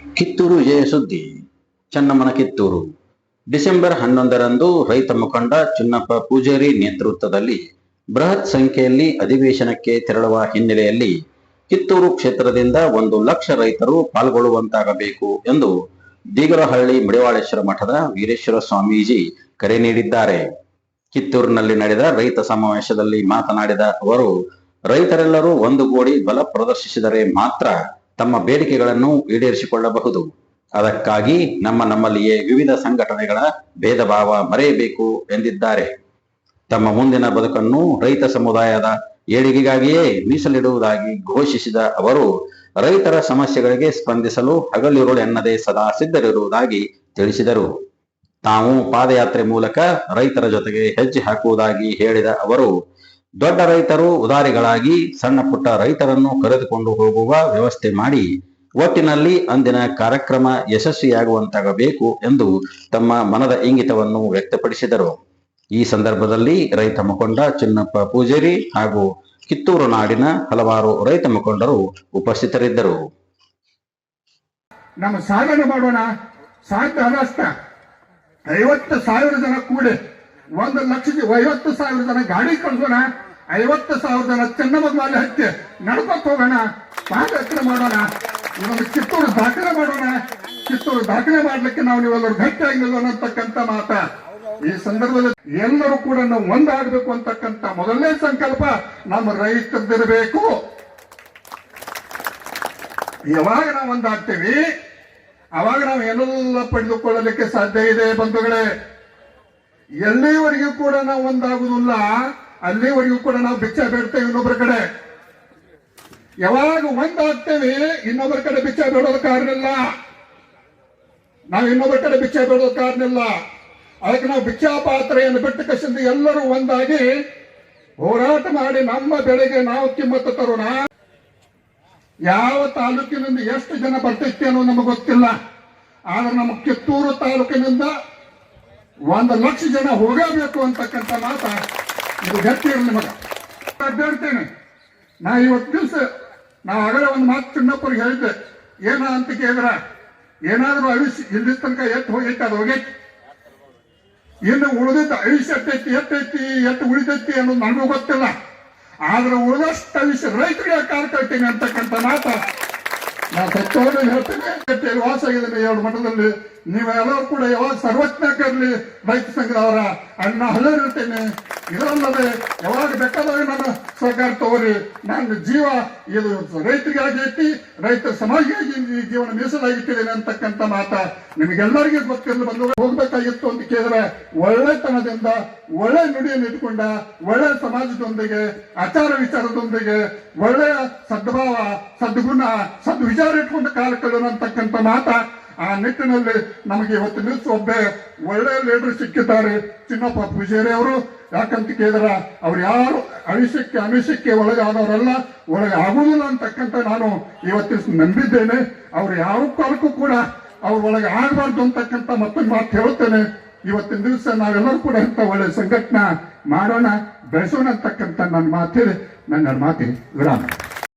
ಕಿತ್ತೂರು ವಿಜಯ ಸುದ್ದಿ, ಚನ್ನಮ್ಮನ ಕಿತ್ತೂರು. ಡಿಸೆಂಬರ್ ಹನ್ನೊಂದರಂದು ರೈತ ಮುಖಂಡ ಚಿನ್ನಪ್ಪ ಪೂಜಾರಿ ನೇತೃತ್ವದಲ್ಲಿ ಬೃಹತ್ ಸಂಖ್ಯೆಯಲ್ಲಿ ಅಧಿವೇಶನಕ್ಕೆ ತೆರಳುವ ಹಿನ್ನೆಲೆಯಲ್ಲಿ ಕಿತ್ತೂರು ಕ್ಷೇತ್ರದಿಂದ ಒಂದು ಲಕ್ಷ ರೈತರು ಪಾಲ್ಗೊಳ್ಳುವಂತಾಗಬೇಕು ಎಂದು ದೀಗರಹಳ್ಳಿ ಮಡಿವಾಳೇಶ್ವರ ಮಠದ ವೀರೇಶ್ವರ ಸ್ವಾಮೀಜಿ ಕರೆ ನೀಡಿದ್ದಾರೆ. ಕಿತ್ತೂರಿನಲ್ಲಿ ನಡೆದ ರೈತ ಸಮಾವೇಶದಲ್ಲಿ ಮಾತನಾಡಿದ ಅವರು, ರೈತರೆಲ್ಲರೂ ಒಂದುಗೂಡಿ ಬಲ ಪ್ರದರ್ಶಿಸಿದರೆ ಮಾತ್ರ ತಮ್ಮ ಬೇಡಿಕೆಗಳನ್ನು ಈಡೇರಿಸಿಕೊಳ್ಳಬಹುದು. ಅದಕ್ಕಾಗಿ ನಮ್ಮ ನಮ್ಮಲ್ಲಿಯೇ ವಿವಿಧ ಸಂಘಟನೆಗಳ ಭೇದ ಭಾವ ಮರೆಯಬೇಕು ಎಂದಿದ್ದಾರೆ. ತಮ್ಮ ಮುಂದಿನ ಬದುಕನ್ನು ರೈತ ಸಮುದಾಯದ ಏಳಿಗೆಗಾಗಿಯೇ ಮೀಸಲಿಡುವುದಾಗಿ ಘೋಷಿಸಿದ ಅವರು, ರೈತರ ಸಮಸ್ಯೆಗಳಿಗೆ ಸ್ಪಂದಿಸಲು ಹಗಲಿರುಳು ಎನ್ನದೇ ಸದಾ ಸಿದ್ಧರಿರುವುದಾಗಿ ತಿಳಿಸಿದರು. ತಾವು ಪಾದಯಾತ್ರೆ ಮೂಲಕ ರೈತರ ಜೊತೆಗೆ ಹೆಜ್ಜೆ ಹಾಕುವುದಾಗಿ ಹೇಳಿದ ಅವರು ದೊಡ್ಡ ರೈತರು ಉದಾರಿಗಳಾಗಿ ಸಣ್ಣ ಪುಟ್ಟ ರೈತರನ್ನು ಕರೆದುಕೊಂಡು ಹೋಗುವ ವ್ಯವಸ್ಥೆ ಮಾಡಿ ಒಟ್ಟಿನಲ್ಲಿ ಅಂದಿನ ಕಾರ್ಯಕ್ರಮ ಯಶಸ್ವಿಯಾಗುವಂತಾಗಬೇಕು ಎಂದು ತಮ್ಮ ಮನದ ಇಂಗಿತವನ್ನು ವ್ಯಕ್ತಪಡಿಸಿದರು. ಈ ಸಂದರ್ಭದಲ್ಲಿ ರೈತ ಮುಖಂಡ ಚಿನ್ನಪ್ಪ ಪೂಜಾರಿ ಹಾಗೂ ಕಿತ್ತೂರು ನಾಡಿನ ಹಲವಾರು ರೈತ ಮುಖಂಡರು ಉಪಸ್ಥಿತರಿದ್ದರು. ನಮ್ಮ ಸಾಧನೆ ಮಾಡೋಣ. ಸಾಧ್ಯ ಐವತ್ತು ಸಾವಿರ ಜನ ಕೂಡಿ ಒಂದು ಲಕ್ಷದ ಐವತ್ತು ಸಾವಿರ ಜನ ಗಾಡಿ ಕಳ್ಸೋಣ, ಐವತ್ತು ಸಾವಿರ ಜನ ಚೆನ್ನಮ್ಮ ಮೇಲೆ ಹತ್ತಿ ನಡ್ಕೊತ ಹೋಗೋಣ, ಪಾದಯಾತ್ರೆ ಮಾಡೋಣ. ಇದೊಂದು ಕಿತ್ತೂರು ದಾಖಲೆ ಮಾಡೋಣ. ಕಿತ್ತೂರು ದಾಖಲೆ ಮಾಡ್ಲಿಕ್ಕೆ ನಾವು ನೀವೆಲ್ಲರೂ ಗಟ್ಟಿಯಾಗಿ ನಿಲ್ಲೋಣ ಅಂತಕ್ಕಂಥ ಮಾತ. ಈ ಸಂದರ್ಭದಲ್ಲಿ ಎಲ್ಲರೂ ಕೂಡ ನಾವು ಒಂದಾಗಬೇಕು ಅಂತಕ್ಕಂಥ ಮೊದಲನೇ ಸಂಕಲ್ಪ ನಮ್ಮ ರೈತರದಿರಬೇಕು ಯಾವಾಗ ನಾವು ಒಂದಾಗ್ತೀವಿ? ಅವಾಗ ನಾವು ಏನೆಲ್ಲ ಪಡೆದುಕೊಳ್ಳಲಿಕ್ಕೆ ಸಾಧ್ಯ ಇದೆ ಬಂಧುಗಳೇ? ಎಲ್ಲಿವರೆಗೂ ಕೂಡ ನಾವು ಒಂದಾಗುದಿಲ್ಲ ಅಲ್ಲಿವರೆಗೂ ಕೂಡ ನಾವು ಬಿಚ್ಚ ಬೇಡ್ತೇವೆ ಇನ್ನೊಬ್ಬರ ಕಡೆ. ಯಾವಾಗ ಒಂದಾಗ್ತೇವೆ, ಇನ್ನೊಬ್ಬರ ಕಡೆ ಬಿಚ್ಚ ಬೇಡೋದು ಕಾರಣ ಇಲ್ಲ. ನಾವು ಇನ್ನೊಬ್ಬರ ಕಡೆ ಬಿಚ್ಚ ಬೇಡೋದು ಕಾರಣ ಇಲ್ಲ. ಅದಕ್ಕೆ ನಾವು ಭಿಕ್ಷಾ ಪಾತ್ರೆಯನ್ನು ಬಿಟ್ಟು ಕಸಿಂದ ಎಲ್ಲರೂ ಒಂದಾಗಿ ಹೋರಾಟ ಮಾಡಿ ನಮ್ಮ ಬೆಳೆಗೆ ನಾವು ಕಿಮ್ಮತ್ತು ತರೋಣ. ಯಾವ ತಾಲೂಕಿನಿಂದ ಎಷ್ಟು ಜನ ಬರ್ತೈತಿ ಅನ್ನೋ ನಮಗೆ ಗೊತ್ತಿಲ್ಲ. ಆದ್ರೆ ನಮ್ಮ ಕಿತ್ತೂರು ತಾಲೂಕಿನಿಂದ ಒಂದು ಲಕ್ಷ ಜನ ಹೋಗಬೇಕು ಅಂತಕ್ಕಂಥ ಮಾತ ಇದು ಗಟ್ಟಿ ಇರಲಿ ಮಗ. ಅಡ್ಡಾಡ್ತೇನೆ ನಾ ಇವತ್ತು ದಿವಸ ನಾ ಆಗಲೇ ಒಂದು ಮಾತು ಚಿನ್ನಪ್ಪರಿಗೆ ಹೇಳಿದ್ದೆ. ಏನ ಅಂತ ಕೇಳಿದ್ರ, ಏನಾದ್ರೂ ಆಯುಷ್ಯ ಇಲ್ಲಿ ತನಕ ಎತ್ತು ಹೋಗೈತೆ, ಅದು ಹೋಗೈತಿ. ಇನ್ನು ಉಳಿದಿದ್ದ ಆಯುಷ್ಯ ಎಟ್ಟೈತಿ ಎತ್ತೈತಿ, ಎತ್ತು ಉಳಿದೈತಿ ಅನ್ನೋದು ನನಗೂ ಗೊತ್ತಿಲ್ಲ. ಆದ್ರೆ ಉಳಿದಷ್ಟು ಆಯುಷ್ಯ ರೈತರಿಗೆ ಕಾರ್ ಕಳ್ತೀನಿ ಅಂತಕ್ಕಂಥ ಮಾತ ನಾನು ಸತ್ಯವನ್ನು ಹೇಳ್ತೇನೆ ವಾಸ ಆಗಿದ್ದೇನೆ. ಎರಡು ಮಠದಲ್ಲಿ ನೀವೆಲ್ಲರೂ ಕೂಡ ಯಾವಾಗ ಸರ್ವಜ್ಞಕರ್ಲಿ ರೈತ ಸಂಘದವರ ಅಣ್ಣ ಹಲ್ಲರಿರ್ತೇನೆ ಇದರಲ್ಲದೆ ಯಾವಾಗ ಬೇಕಾದಾಗ ನಾನು ಸರ್ಕಾರ ತಗೋರಿ ನನ್ನ ಜೀವ ಇದು ರೈತರಿಗಾಗಿ ಐತಿ ರೈತ ಸಮಾಜವಾಗಿ ಈ ಜೀವನ ಮೀಸಲಾಗಿಟ್ಟಿದ್ದೇನೆ ಅಂತಕ್ಕಂಥ ಮಾತ ನಿಮಗೆಲ್ಲರಿಗೂ ಗೊತ್ತಿರಲು ಬಂದು ಹೋಗ್ಬೇಕಾಗಿತ್ತು ಅಂತ ಕೇಳಿದ್ರೆ, ಒಳ್ಳೆತನದಿಂದ, ಒಳ್ಳೆ ನುಡಿಯನ್ನು ಇಟ್ಕೊಂಡ ಒಳ್ಳೆ ಸಮಾಜದೊಂದಿಗೆ, ಆಚಾರ ವಿಚಾರದೊಂದಿಗೆ, ಒಳ್ಳೆಯ ಸದ್ಭಾವ, ಸದ್ಗುಣ, ಸದ್ವಿಚಾರ ಇಟ್ಕೊಂಡು ಕಾಲ ಕಳೆಯೋಣ ಅಂತಕ್ಕಂಥ ಮಾತ ಆ ನಿಟ್ಟಿನಲ್ಲಿ ನಮಗೆ ಇವತ್ತು ನಿಲ್ಸ್ ಒಬ್ಬ ಒಳ್ಳೆ ಲೀಡರ್ ಸಿಕ್ಕಿದ್ದಾರೆ. ಚಿನ್ನಪ್ಪ ಪೂಜಾರಿ ಅವರು, ಯಾಕಂತ ಕೇಳಿದ್ರ, ಅವ್ರು ಯಾರು ಅವಿಷಕ್ಕೆ ಅಮಿಷಕ್ಕೆ ಒಳಗಾದವರಲ್ಲ, ಒಳಗೆ ಆಗುವುದಿಲ್ಲ ಅಂತಕ್ಕಂಥ ನಾನು ಇವತ್ತು ನಂಬಿದ್ದೇನೆ. ಅವ್ರು ಯಾವ ಕಾಲಕ್ಕೂ ಕೂಡ ಅವ್ರ ಒಳಗೆ ಆಗಬಾರ್ದು ಅಂತಕ್ಕಂಥ ಮತ್ತೊಂದು ಮಾತು ಹೇಳ್ತೇನೆ ಇವತ್ತಿನ ದಿವಸ ನಾವೆಲ್ಲರೂ ಕೂಡ ಇಂಥ ಒಳ್ಳೆ ಸಂಘಟನೆ ಮಾಡೋಣ, ಬೆಳೆಸೋಣ ಅಂತಕ್ಕಂಥ ನನ್ನ ಮಾತು ಹೇಳಿ ನನ್ನ ಮಾತಿ ವಿರಾಮ.